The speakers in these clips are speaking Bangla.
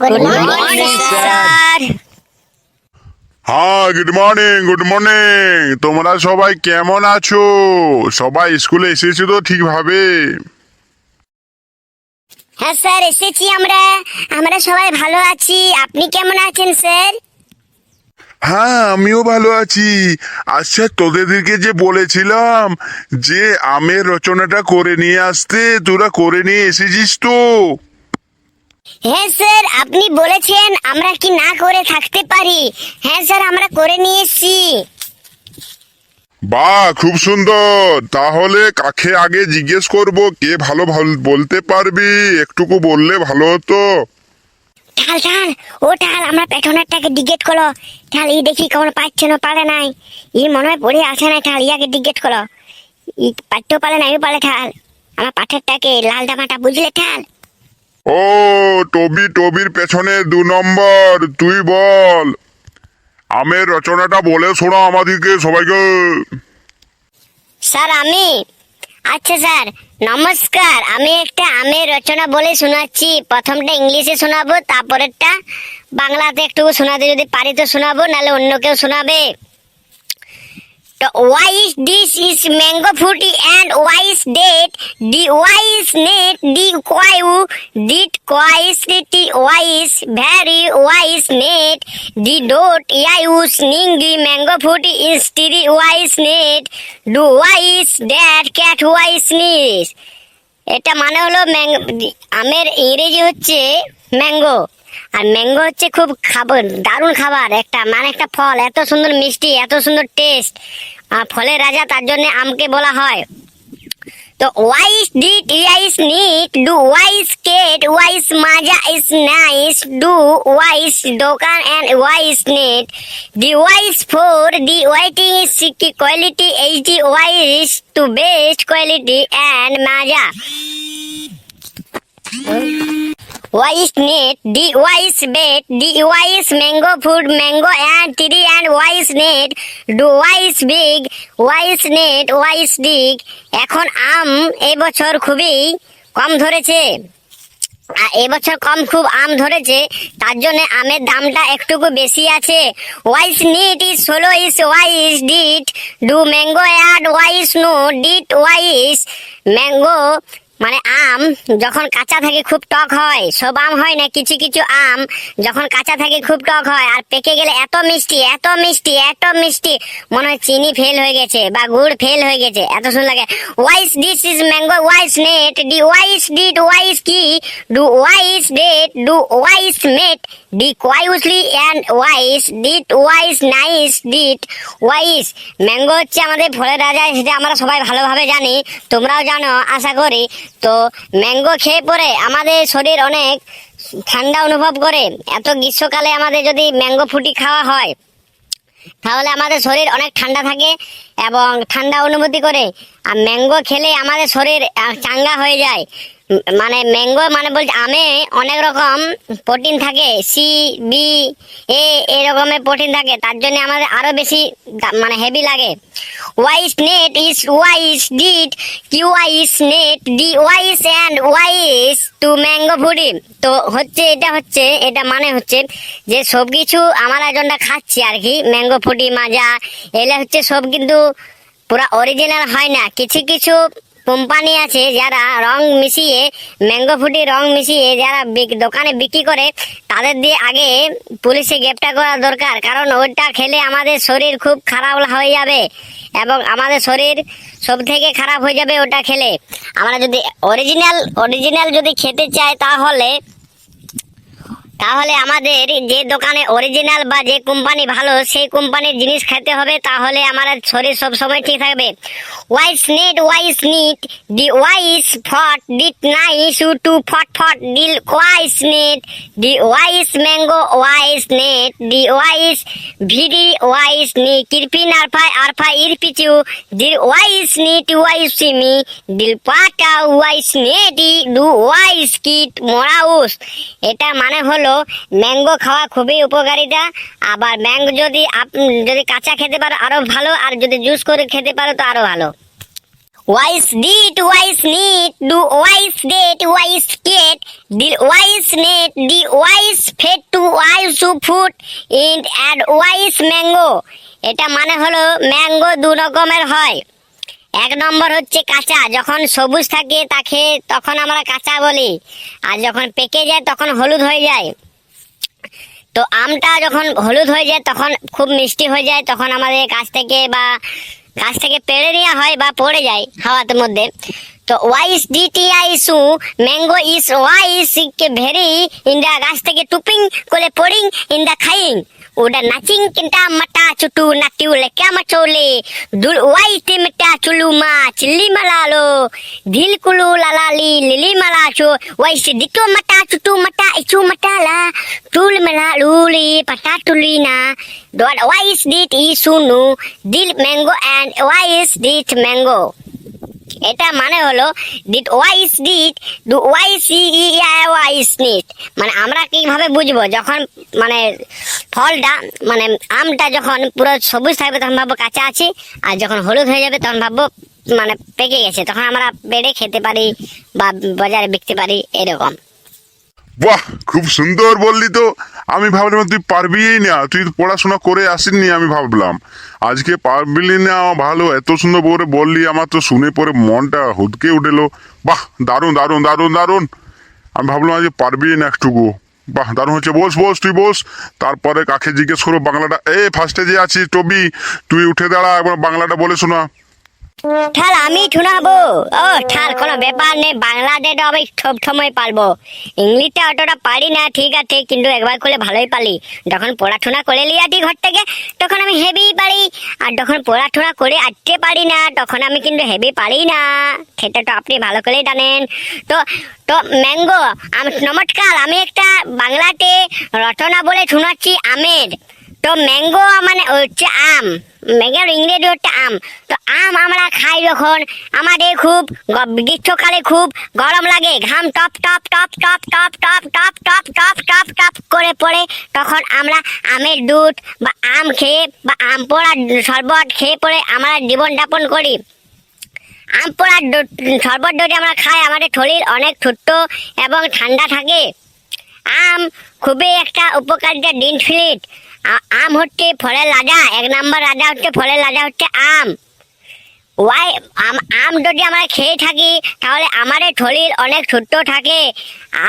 গুড মর্নিং স্যার হ্যাঁ গুড মর্নিং গুড মর্নিং তোমরা সবাই কেমন আছো? সবাই স্কুলে এসেছ তো ঠিকভাবে? হ্যাঁ স্যার এসেছি আমরা। আমরা সবাই ভালো আছি। আপনি কেমন আছেন স্যার? হ্যাঁ আমিও ভালো আছি। আচ্ছা তোদেরকে যে বলেছিলাম যে আমের রচনাটা করে নিয়ে আসতে তোরা করে নিয়ে এসেছিস তো? হ্যাঁ স্যার আপনি বলেছেন আমরা কি না করে থাকতে পারি। হ্যাঁ স্যার আমরা করে নিয়ে এসেছি বাহ খুব সুন্দর। তাহলে কাকে আগে জিজ্ঞেস করব? কে ভালো ভাল- বলতে পারবি? একটুকু বললে ভালো হতো। ঠাল ঠাল ও ঠাল আমরা পেছনেরটাকে ডিগেট করো। ঠাল ই দেখি কেমন পাচ্ছে না পারে নাই। ই মনে হয় পড়ে আসে না ঠাল ইয়াকে ডিগেট করো। ই পারতেও পারে না পারে ঠাল। আমার পাঠেরটাকে লাল জামাটা বুঝলে ঠাল? ও, টবি, টবির পেছনে দু নম্বর, তুই বল। আমের রচনাটা বলে শোনা আমাদেরকে সবাইকে। স্যার, আমি আচ্ছা স্যার, নমস্কার। আমি একটা আমের রচনা বলে শোনাচ্ছি। প্রথমটা ইংলিশে শোনাবো, তারপরেরটা বাংলাতে একটু শোনাতে যদি পারি তো শোনাবো, নাহলে অন্য কেউ শোনাবে। Why is this is mango fruity and why is that the why is net the quai did quai is the why is very why is net the dot yeah ning the mango fruity is the why is net do why is that cat why is sneeze এটা মানে হলো আমের ইংরেজি হচ্ছে ম্যাঙ্গো আর ম্যাঙ্গো হচ্ছে খুব খাবার দারুণ খাবার একটা মানে একটা ফল, এত সুন্দর মিষ্টি, এত সুন্দর টেস্ট আর ফলের রাজা তার জন্য আমকে বলা হয়। তো wise ডিট wise NEET do wise কেট ওয়াইস মাজা ইস নাইস ডু ওয়াইস দোকান and wise net the wise four the waiting is quality H D wise to best quality and Maaza Wise net, the wise bet, the wise mango food, mango and tree and wise net, do wise big, wise net, wise dig. এখন আম এবছর খুবই কম ধরেছে এবছর কম খুব আম ধরেছে তার জন্য আমের দামটা একটুকু বেশি আছে ওয়াইস নিট ইজ ষোলো is wise dit do mango add wise no dit wise mango মানে আম যখন কাঁচা থাকে খুব টক হয় সব আম হয় না, কিছু কিছু আম যখন কাঁচা থাকে খুব টক হয় আর পেকে গেলে এত মিষ্টি এত মিষ্টি এত মিষ্টি, মনে হয় চিনি ফেল হয়ে গেছে বা গুড় ফেল হয়ে গেছে। এত সুন্দর লাগে। Wise this is mango wise net the wise dit wise কি do wise date do wise mate D কোয়াইসলি অ্যান্ড ওয়াইস ডিট ওয়াইস নাইস ডিট ওয়াইস ম্যাঙ্গো হচ্ছে আমাদের ফলের রাজা, সেটা আমরা সবাই ভালোভাবে জানি, তোমরাও জানো, আশা করি। তো ম্যাঙ্গো খেয়ে পরে আমাদের শরীর অনেক ঠান্ডা অনুভব করে। এত গ্রীষ্মকালে আমাদের যদি ম্যাঙ্গো ফুটি খাওয়া হয়, তাহলে আমাদের শরীর অনেক ঠান্ডা থাকে এবং ঠান্ডা অনুভূতি করে। আর ম্যাঙ্গো খেলে আমাদের শরীর চাঙ্গা হয়ে যায়। মানে ম্যাঙ্গো মানে বলছে আমে অনেক রকম প্রোটিন থাকে সি বি এ এরকমের প্রোটিন থাকে, তার জন্য আমাদের আরও বেশি মানে হেভি লাগে। Wise net is wise dit Q wise net the wise and wise to mango foodie তো হচ্ছে, এটা হচ্ছে, এটা মানে হচ্ছে যে সব কিছু আমরা যেটা খাচ্ছি আর কি ম্যাঙ্গো ফুটি মাজা এগুলো হচ্ছে সব কিন্তু পুরা অরিজিনাল হয় না। কিছু কিছু কোম্পানি আছে যারা রং মিশিয়ে ম্যাঙ্গো ফুটি রং মিশিয়ে যারা দোকানে বিক্রি করে, তাদের দিয়ে আগে পুলিশে গ্রেপ্তার করা দরকার। কারণ ওইটা খেলে আমাদের শরীর খুব খারাপ হয়ে যাবে এবং আমাদের শরীর সব থেকে খারাপ হয়ে যাবে ওটা খেলে। আমরা যদি অরিজিনাল অরিজিনাল যদি খেতে চাই তাহলে তাহলে আমাদের যে দোকানে অরিজিনাল বা যে কোম্পানি ভালো, সেই কোম্পানির জিনিস খেতে হবে, তাহলে আমার শরীর সব সময় ঠিক থাকবে। Wise net wise neat the wise ফট ডিট নাইস ইউ টু ফট ফট deal wise net the wise mango wise net the wise VD wise নি কিরপিন আরফাই আরফা ইরপিচু দি ওয়াইস নিট ওয়াইস সিমি দিল পাটা ওয়াইস নেটি ডু ওয়াইস কিট মোরাউস এটা মানে হলো হলো, ম্যাঙ্গো খাওয়া খুবই উপকারিতা। আবার ম্যাঙ্গো যদি যদি কাঁচা খেতে পারো আরও ভালো, আর যদি জুস করে খেতে পারো, তো আরও ভালো। Wise dit wise neat do wise date wise cat, the wise net, the wise fat, to wise to food in add wise mango. এটা মানে হলো ম্যাঙ্গো দু রকমের হয়। এক নম্বর হচ্ছে কাঁচা। যখন সবুজ থাকে তাকে তখন আমরা কাঁচা বলি। আর যখন পেকে যায় তখন হলুদ হয়ে যায়। তো আমটা যখন হলুদ হয়ে যায় তখন খুব মিষ্টি হয়ে যায়। তখন আমাদের গাছ থেকে বা গাছ থেকে পেড়ে নেওয়া হয় বা পড়ে যায় হাওয়াতে মধ্যে। তো ওয়াইস ডিটিআই সু ম্যাঙ্গো ইস ওয়াইস কে ভেরি ইন দা গাছ থেকে টুপিং কোলে পড়িং ইন দা খাইং ওডা নাচিং কিন্তা মাটা চুটু নাটিউ লেকা মাচোলে দুল ওয়াই তে মেটা চুলু মা চিল্লি মালালো ধিল কুলু লালালি লিলি মালাচো ওয়াইস ডিটো মাটা চুটু মাটা ইচু মাটালা তুল মেলা লুলি পাটা তুলিনা ডট ওয়াইস ডিট ইসুনু দিল ম্যাঙ্গো এন্ড ওয়াইস ডিট ম্যাঙ্গো এটা মানে হলো ডিট ওয়াইস ডিট ডু ওয়াইস ই ওয়াইস নিট মানে আমরা কীভাবে বুঝব? যখন মানে ফলটা মানে আমটা যখন পুরো সবুজ থাকবে তখন ভাববো কাঁচা আছে, আর যখন হলুদ হয়ে যাবে তখন ভাববো মানে পেকে গেছে, তখন আমরা পেড়ে খেতে পারি বা বাজারে বিকতে পারি এরকম। বাহ, খুব সুন্দর বললি তো। আমি ভাবলাম তুই পারবিই না, তুই পড়াশোনা করে আসিনি আমি ভাবলাম। আজকে পারবিলি না ভালো, এত সুন্দর করে বললি, আমার তো শুনে পরে মনটা হুদকে উঠেলো। বাহ, দারুণ দারুণ দারুণ দারুণ। আমি ভাবলাম আজকে পারবি না একটুকু বাহ, দারুণ হচ্ছে, বস বস, তুই বস। তারপরে কাকে জিজ্ঞেস করো বাংলাটা? এ ফার্স্টে যে আছিস, টবি, তুই উঠে দাঁড়া, একবার বাংলাটা বলে শোনা। ঠাল, আমি শোনাবো। ও ঠাল, কোনো ব্যাপার নেই, বাংলাদেশে আমি সব সময় পারব। ইংলিশটা অতটা পারি না, ঠিক আছে, কিন্তু একবার করলে ভালোই পারি যখন পড়াশোনা করে লিয়াটি ঘর থেকে, তখন আমি হেভি পারি। আর যখন পড়াশোনা করে আসতে পারি না, তখন আমি কিন্তু হেভি পারি না। সেটা তো আপনি ভালো করেই জানেন। তো তো, ম্যাঙ্গো, আমি, নমস্কার, আমি একটা বাংলাতে রচনা বলে শোনাচ্ছি আমের। তো ম্যাঙ্গো মানে হচ্ছে আম ম্যাঙ্গোর ইংরেজি হচ্ছে আম তো আম আমরা খাই যখন আমাদের খুব গ্রীষ্মকালে খুব গরম লাগে ঘাম টপ টপ টপ টপ টপ টপ টপ টপ টপ টপ টপ করে পড়ে তখন আমরা আমের দুধ বা আম খেয়ে বা আম পোড়া শরবত খেয়ে পড়ে আমরা জীবন যাপন করি আম পোড়ার শরবত যদি আমরা খাই আমাদের শরীর অনেক ছোট্ট এবং ঠান্ডা থাকে আম খুবই একটা উপকারিতা ডিন ফ্লিট আম হচ্ছে ফলের রাজা, এক নাম্বার রাজা হচ্ছে ফলের রাজা হচ্ছে আম। ওয়াই, আম আম যদি আমরা খেয়ে থাকি, তাহলে আমাদের শরীর অনেক ছোট্ট থাকে।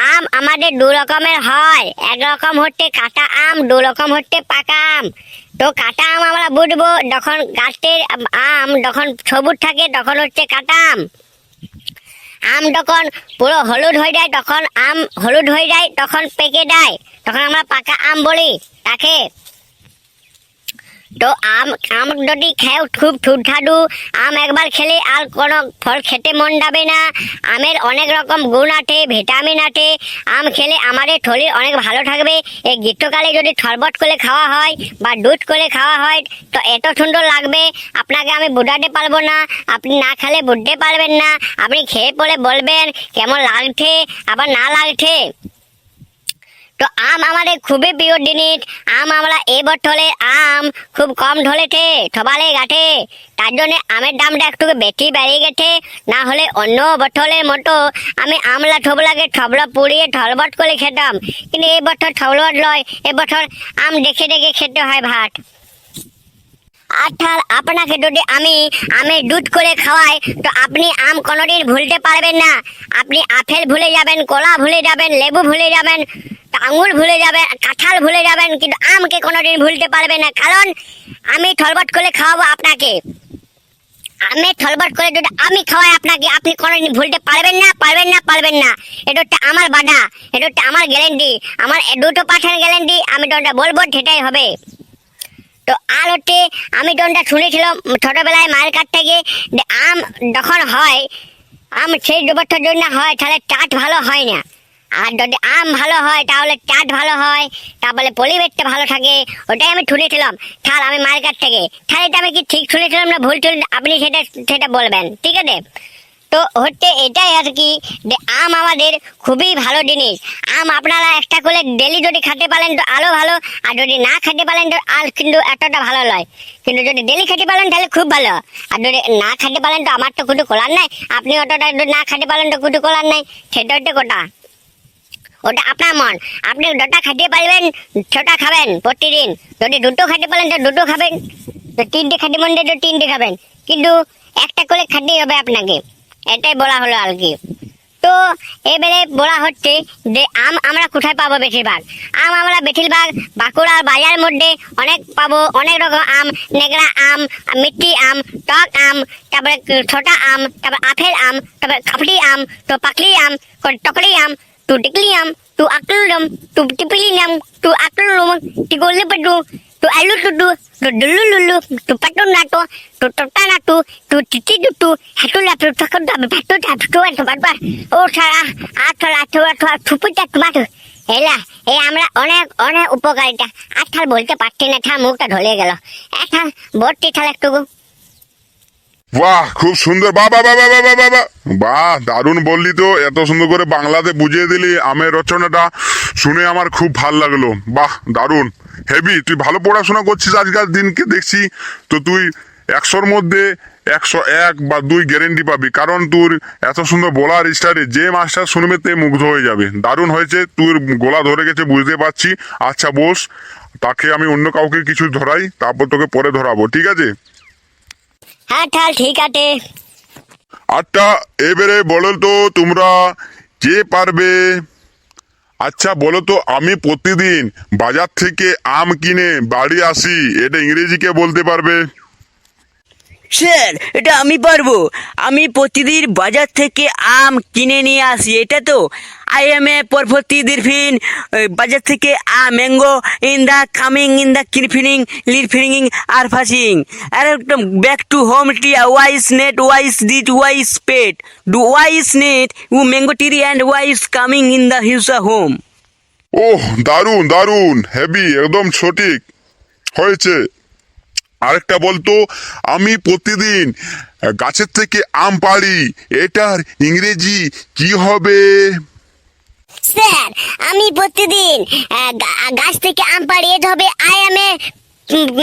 আম আমাদের দু রকমের হয়। এক রকম হচ্ছে কাঁচা আম, দু রকম হচ্ছে পাকা আম। তো কাঁচা আম আমরা বুঝব, যখন গাছের আম যখন সবুজ থাকে, তখন হচ্ছে কাঁচা আম। আম যখন পুরো হলুদ হয়ে যায়, তখন আম হলুদ হয়ে যায়, তখন পেকে যায়। তখন আমরা পাকা আম বলি, তাকে। তো আম আম যদি খেও খুব সুস্বাদু। আম একবার খেলে আর কোনো ফল খেতে মন যাবে না। আমের অনেক রকম গুণ আছে, ভিটামিন আছে। আম খেলে আমাদের শরীর অনেক ভালো থাকবে। এই গ্রীষ্মকালে যদি শরবত করে খাওয়া হয় বা দুধ করে খাওয়া হয়, তো এত সুন্দর লাগবে। আপনাকে আমি বোঝাতে পারব না। আপনি না খেলে বুঝতে পারবেন না। আপনি খেয়ে পরে বলবেন কেমন লাগছে, আবার না লাগছে। তো আম আমাদের খুবই প্রিয় জিনিস। আম আমরা এ বছরে আম খুব কম ঢলেছে সবালে গাঠে তার জন্য আমের দামটা একটু বেশি বেড়ে গেছে। না হলে অন্য বছরের মতো আমি আমলা ঠোবলাকে ঠবলা পুড়িয়ে ঠলবট করে খেতাম। কিন্তু এই বছর ঠবলট লয় এবছর আম দেখে দেখে খেতে হয় ভাত। অর্থাৎ আপনাকে যদি আমি আমের দুধ করে খাওয়াই, তো আপনি আম কোনোদিন ভুলতে পারবেন না। আপনি আপেল ভুলে যাবেন, কলা ভুলে যাবেন, লেবু ভুলে যাবেন, আঙুর ভুলে যাবেন, কাঁঠাল ভুলে যাবেন, কিন্তু আমকে কোনোদিন ভুলতে পারবেন না। কারণ আমি থলবট করে খাওয়াবো আপনাকে। আমি থলবট করে যদি আমি খাওয়াই আপনাকে, আপনি কোনোদিন ভুলতে পারবেন না পারবেন না পারবেন না। এটা হচ্ছে আমার বাধা, এটা আমার গ্যারেন্টি আমার দুটো পাঠানোর গ্যারেন্টি আমি তোটা বলব, সেটাই হবে। তো আর হচ্ছে আমি যখনটা শুনেছিলাম ছোটবেলায় মায়ের কাছ থেকে আম যখন হয়, আম সেই বছর জন্য হয় তাহলে চাট ভালো হয় না। আর যদি আম ভালো হয় তাহলে চাট ভালো হয় তারপরে পরিবেশটা ভালো থাকে, ওটাই আমি শুনেছিলাম। তাহলে আমি মায়ের কাছ থেকে। তাহলে এটা আমি কি ঠিক শুনেছিলাম না ভুল শুনে আপনি সেটা সেটা বলবেন। ঠিক আছে? তো হচ্ছে এটাই আর কি যে আম আমাদের খুবই ভালো জিনিস। আম আপনারা একটা করে ডেলি যদি খেতে পারেন তো আরও ভালো, আর যদি না খেতে পারেন তো আর কিন্তু এতটা ভালো নয়। কিন্তু যদি ডেলি খেতে পারেন তাহলে খুব ভালো। আর যদি না খেতে পারেন তো আমার তো কিছু করার নাই। আপনি অতটা যদি না খেতে পারেন তো কিছু করার নাই। সেটা হচ্ছে কথা। ওটা আপনার মন। আপনি দুটা খেতে পারবেন ছটা খাবেন প্রতিদিন। যদি দুটো খেতে পারেন তো দুটো খাবেন। তো তিনটে খেতে মন দিয়ে তো তিনটে খাবেন। কিন্তু একটা করে খেতেই হবে আপনাকে। এটাই বলা হলো আর কি। তো এবারে বলা হচ্ছে যে আম আমরা কোথায় পাবো বেশিরভাগ? আম আমরা বেশিরভাগ বাঁকুড়ার বাজারের মধ্যে অনেক পাবো। অনেক রকম আম, নেগড়া আম মিষ্টি আম, টক আম, তারপরে ছোটা আম, তারপরে আপেল আম, তারপরে কাপড়ি আম, তো পাকলি আম টকরি আম tu alu tu tu tu dulu lulu tu patun nato tu tota nato tu titi tu tu hatu la tu takam da me patu da tu tu bat bat o sara athal athal athal thupu da tu matu এলা এ আমরা অনেক অনেক উপকারিতা আঠাল বলতে পারছি না ঠা মুখটা ঢলে গেল আঠা বটটি ঠাল একটুকু বাহ খুব সুন্দর বাহ বাহ বাহ বাহ বাহ বাহ বাহ দারুণ বললি তো এত সুন্দর করে বাংলাতে বুঝিয়ে দিলি আমের রচনাটা শুনে আমার খুব ভালো লাগল বাহ দারুণ হেভি তুই ভালো পড়াশোনা করছিস আজকাল দিনকে দেখছি তো তুই একশোর মধ্যে একশো এক বা দুই গ্যারেন্টি পাবি। কারণ তোর এত সুন্দর বলার স্টাইলে যে মাস্টার শুনবে তে মুগ্ধ হয়ে যাবে। দারুণ হয়েছে তোর গোলা ধরে গেছে বুঝতে পারছি। আচ্ছা বস তাকে আমি অন্য কাউকে কিছু ধরাই তারপর তোকে পরে ধরাবো ঠিক আছে? হ্যাঁ ঠাল ঠিক আছে। আচ্ছা এবারে বলো তো তোমরা কে পারবে? আচ্ছা বলো তো, আমি প্রতিদিন বাজার থেকে আম কিনে বাড়ি আসি, এটা ইংরেজিকে বলতে পারবে। স্যার, এটা আমি পারব। আমি প্রতিদিন বাজার থেকে আম কিনে নিয়ে আসি, এটা তো। আই এম এ প্রতিদিন ফিন বাজার থেকে আ mango in the coming in the কিরফিনিং লিরফিনিং আর ফাসিং। আর একদম back to home T wise net wise dit wise pet do wise net uh mango tree and wise coming in the হিউসা home ওহ, দারুণ দারুণ। হেভি একদম সঠিক। হয়েছে। আরেকটা বলতো আমি প্রতিদিন গাছের থেকে আম পাড়ি এটার ইংরেজি কি হবে? স্যার আমি প্রতিদিন গাছ থেকে আম পাড়ি এটা হবে I am a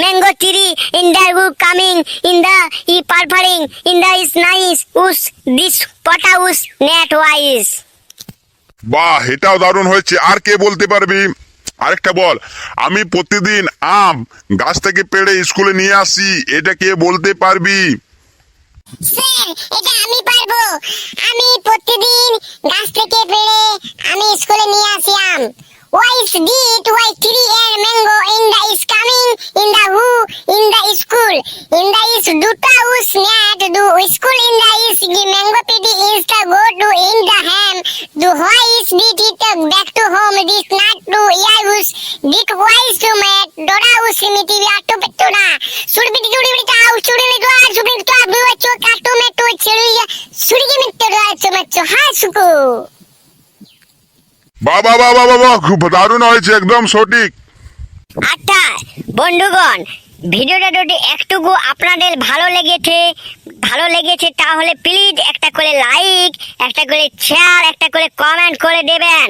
mango tree in the wood coming in the ই পারফারিং ইন দ্য ইস নাইস উস দিস পটা উস নেট ওয়াইস বাহ এটাও দারুণ হয়েছে। আর কে বলতে পারবি? আরেকটা বল আমি প্রতিদিন আম গাছ থেকে পেড়ে স্কুলে নিয়ে আসি এটা কে বলতে পারবি স্যার এটা আমি পারব আমি প্রতিদিন গাছ থেকে পেড়ে আমি স্কুলে নিয়ে আসি আম Wife did why three air mango in the is coming in the who in the school in the is duta who snat do school in the is the mango pity is the go to in the ham do why is did বাবা বাবা বাবা দারুণ হয়েছে একদম সঠিক। আচ্ছা বন্ধুগণ ভিডিওটা যদি একটুকু আপনাদের ভালো লেগেছে ভালো লেগেছে, তাহলে প্লিজ একটা করে লাইক একটা করে শেয়ার একটা করে কমেন্ট করে দেবেন।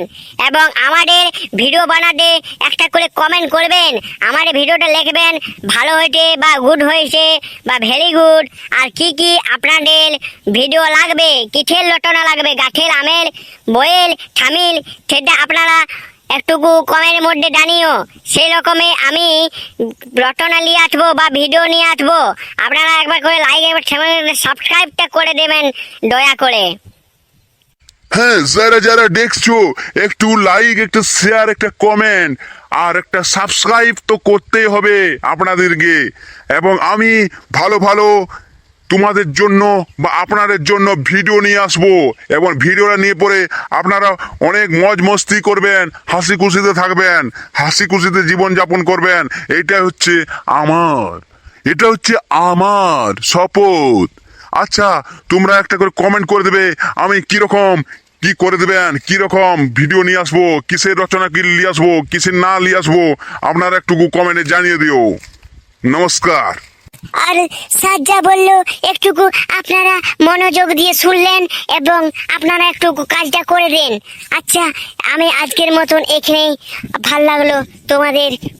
এবং আমাদের ভিডিও বানাতে একটা করে কমেন্ট করবেন। আমাদের ভিডিওটা লিখবেন ভালো হয়েছে বা গুড হয়েছে বা ভেরি গুড আর কি কি আপনাদের ভিডিও লাগবে, কিসের লটনা লাগবে, গাছের আমের বয়েল থামিল সেটা আপনারা একটুকু কমের মধ্যে জানিও। সেই রকমে আমি রটনা নিয়ে আসব বা ভিডিও নিয়ে আসব। আপনারা একবার করে লাইক একবার সাবস্ক্রাইবটা করে দেবেন, দয়া করে। হ্যাঁ যারা যারা দেখছ, একটু লাইক একটু শেয়ার একটা কমেন্ট আর একটা সাবস্ক্রাইব তো করতেই হবে আপনাদেরকে। এবং আমি ভালো ভালো তোমাদের জন্য বা আপনাদের জন্য ভিডিও নিয়ে আসব। এবং ভিডিওটা নিয়ে পরে আপনারা অনেক মজ মস্তি করবেন, হাসি খুশিতে থাকবেন, হাসি খুশিতে জীবনযাপন করবেন। এটা হচ্ছে আমার, এটা হচ্ছে আমার শপথ। আচ্ছা তোমরা একটা করে কমেন্ট করে দেবে, আমি কীরকম, কি করে দেবেন কি রকম ভিডিও নিয়ে আসব, কিসের রচনা কি নিয়ে আসব, কিসের না নিয়ে আসব, আপনারা একটু কমেন্টে জানিয়ে দিও। নমস্কার। আর সাজ্জা বলল, একটুকু আপনারা মনোযোগ দিয়ে শুনলেন এবং আপনারা একটু কাজটা করে দেন। আচ্ছা আমি আজকের মতন এখানেই, ভালো লাগল তোমাদের